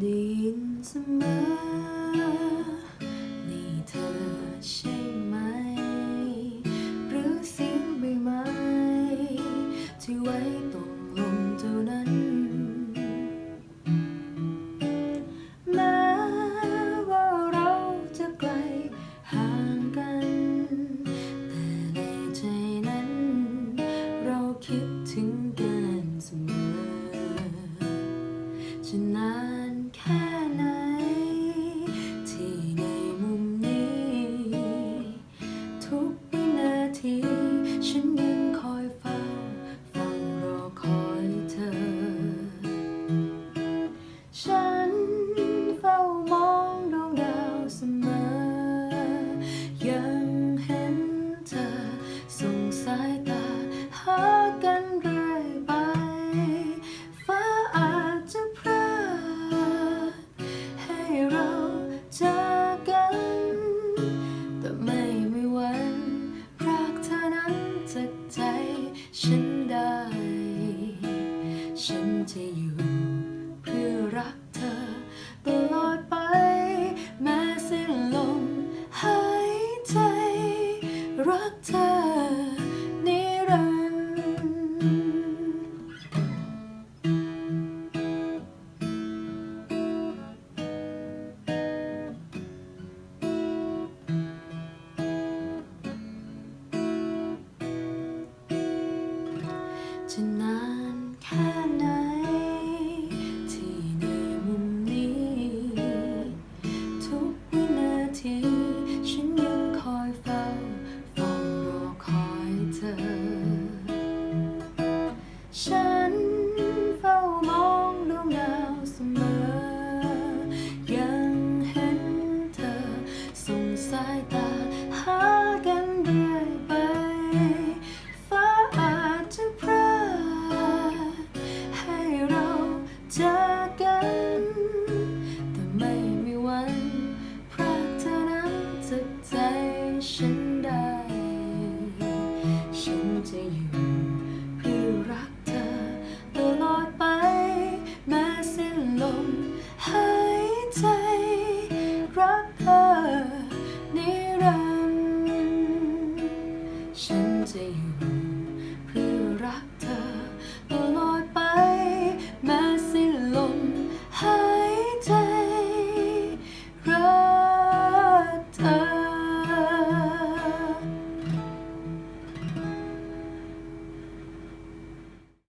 ได้ยินเสมอนี่เธอใช่ไหม หรือเสียงใบไม้ที่ไว้ตรงลมเท่านั้น แม้ว่าเราจะไกลห่างกัน แต่ในใจนั้น เราคิดถึง เอส่งสายตาหากันเรื่อยไป ฟ้าอาจจะพลาให้เราเจอกัน แต่ไม่ไม่วัน รักเธอนั้นจากใจ ฉันได้ ฉันจะอยู่ rotten. 来到